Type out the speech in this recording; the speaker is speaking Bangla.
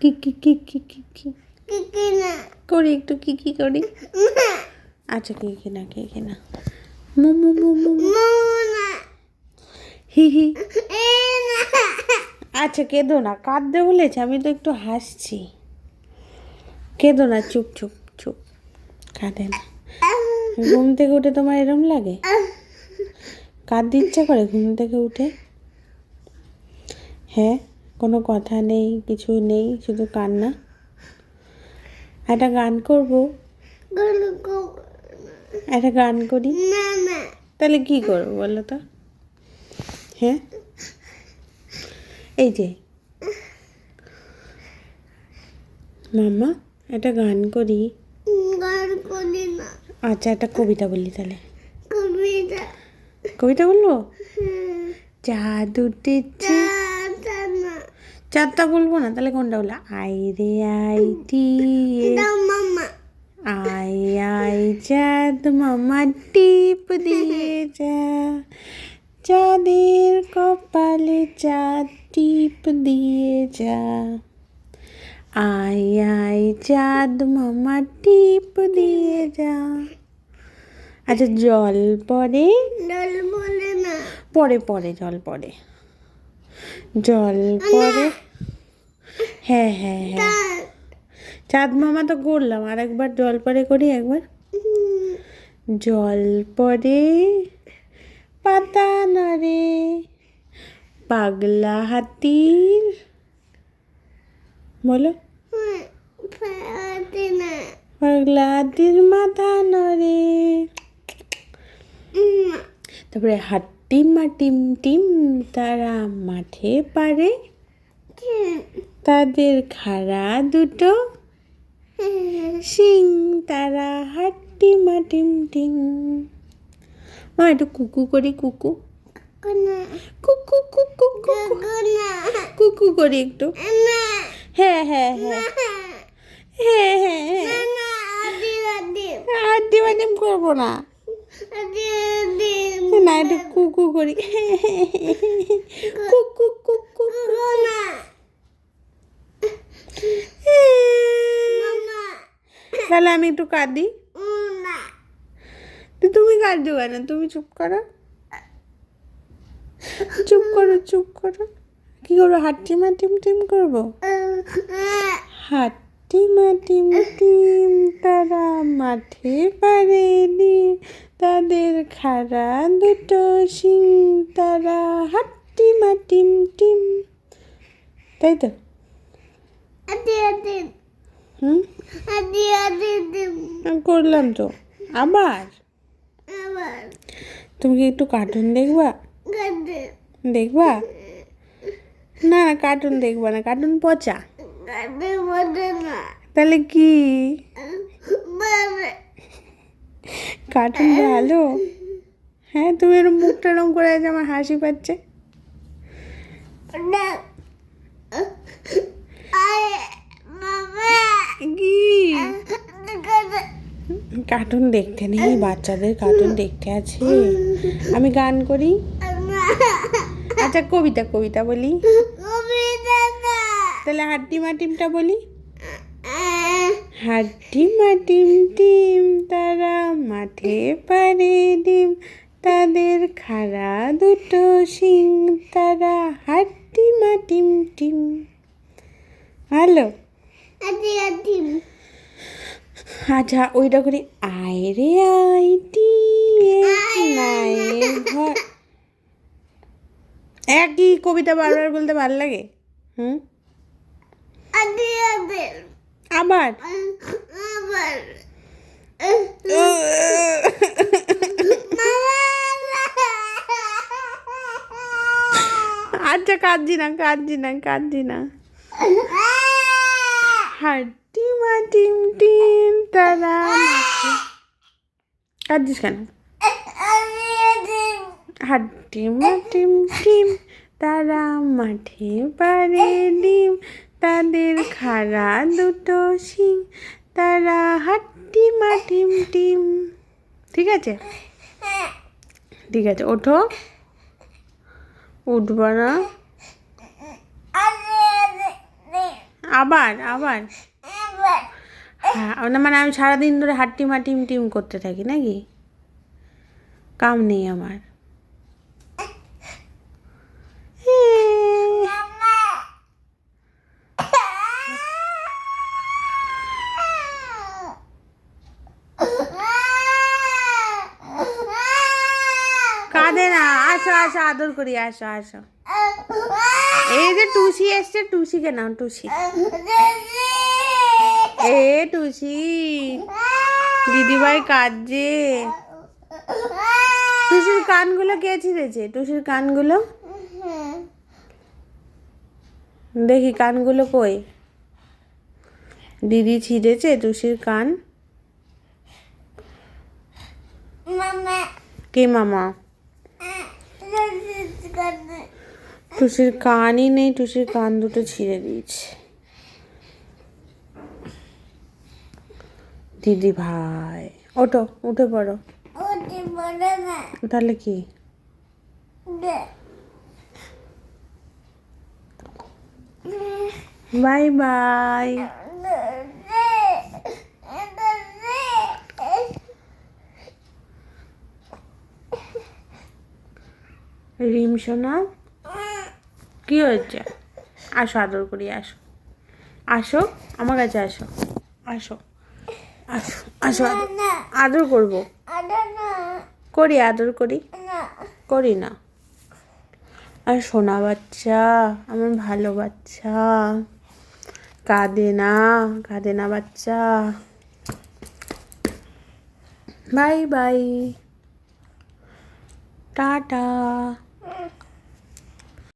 কি কি কি কি কি কি? করি একটু কি কি করি আচ্ছা কি কি না কি কি না। মু মু মু মু মু। হি হি। আচ্ছা কেঁদো না। কাঁদতে বলেছে আমি তো একটু হাসছি। কেঁদো না চুপ চুপ চুপ। কাঁদে না। ঘুম থেকে উঠে তোমার এরম লাগে? কাঁদতে ইচ্ছা করে ঘুম থেকে উঠে? হ্যাঁ? কোনো কথা নেই কিছু নেই শুধু কান্না। একটা গান করব? একটা গান করি? তাহলে কি করব বলো তো? হ্যাঁ? এই যে। মামা একটা গান করি। আচ্ছা একটা কবিতা বলি তাহলে। কবিতা। কবিতা বলব? চাঁদ উঠেছে। চাঁদটা বলব না তাহলে কোনটা বলব? আই রে আই টি। আই আই চাঁদ মামা টিপ দিয়ে যা। চাঁদের কপালে চাঁদ টিপ দিয়ে যা। আই আই চাঁদ মামা টিপ দিয়ে যা। আচ্ছা জল পরে? জল পরে না। পরে পরে জল পরে। জল পরে? হ্যাঁ হ্যাঁ হ্যাঁ। চাঁদ। মামা তো করলাম আর একবার জল পরে করি একবার। জল পরে পাতা নড়ে পাগলা হাতির। বলো। পাগলা হাতির মাথা নড়ে। তারপরে হাট্টিম মাটিম টিম টিম তারা মাঠে পারে। তাদের খাড়া দুটো। সিং তারা হাট্টি মাটিম টিং। মা একটু কুকু করি কুকু। কুকু কুকু কুকু। কুকু করি একটু। হ্যাঁ হ্যাঁ হ্যাঁ। হ্যাঁ হ্যাঁ হ্যাঁ। হাড্ডি মাটিম করব না। একটু কুকু করি। কুকু কুকু তাহলে আমি একটু কাঁদি। তুমি কাঁদছো কেন? তুমি চুপ করো। চুপ করো চুপ করো। কি করব? হাট্টি মাটিম টিম করব? হাট্টি মাটিম টিম তারা মাঠে পারেনি। তাদের খাড়া দুটো সিং তারা হাট্টি মাটিম টিম তাই তো? হুম? করলাম তো। আবার? তুমি কি একটু কার্টুন দেখবা? দেখবা? না না কার্টুন দেখবা না। কার্টুন পচা। তাহলে কি? কার্টুন ভালো? হ্যাঁ তুমি এরকম মুখটা রং করে আছে আমার হাসি পাচ্ছে। কার্টুন দেখতে নেই বাচ্চাদের কার্টুন দেখতে আছে। আমি গান করি। আচ্ছা কবিতা কবিতা বলি। তাহলে হাড্ডি মাটিমটা বলি। হাড্ডি মাটিম টিম তারা মাঠে পারে ডিম। তাদের খাড়া দুটো শিং তারা হাড্ডি মাটিম টিম ভালো আচ্ছা ওইটা করি আয় রে আই টি ঘর। একই কবিতা বারবার বলতে ভালো লাগে? হুম? আবার আচ্ছা কাঁদছি না কাঁদছি না কাঁদছি না। হাড্ডি মাটিম টিম, তারা মাঠে কাঁদছিস কেন? হাড্ডি মাটিম টিম, তারা, মাঠে পারে ডিম। তাদের খাড়া দুটো শিং, তারা হাড্ডি মাটিম টিম। ঠিক আছে? ঠিক আছে, ওঠো। উঠবা না। আবার আবার। হ্যাঁ মানে আমি সারাদিন ধরে হাট্টিম হাটিম টিম করতে থাকি, নাকি? কাম নেই আমার। আসো আসো আদর করি আসো আসো। এই যে টুসি এসছে টুসিকে নাও টুসি। এ টুসি দিদিভাই কাঁদছে। টুসির কানগুলো কে ছিঁড়েছে? টুসির কানগুলো? দেখি কানগুলো কই? দিদি ছিঁড়েছে টুসির কান। কে মামা? টুসির কানই নেই টুসির কান দুটো ছিঁড়ে দিয়েছে। দিদি ভাই, ওঠো, উঠে পড়ো। তাহলে কি? Bye bye. রিম সোনা। কি হয়েছে? আসো আদর করি আসো। আসো আমার কাছে আসো। আসো আসো আসো আদর- আদর করব। করি আদর করি। করি না। আর সোনা বাচ্চা আমার ভালো বাচ্চা। কাঁদে না কাঁদে না বাচ্চা। Bye bye. টাটা। Mm.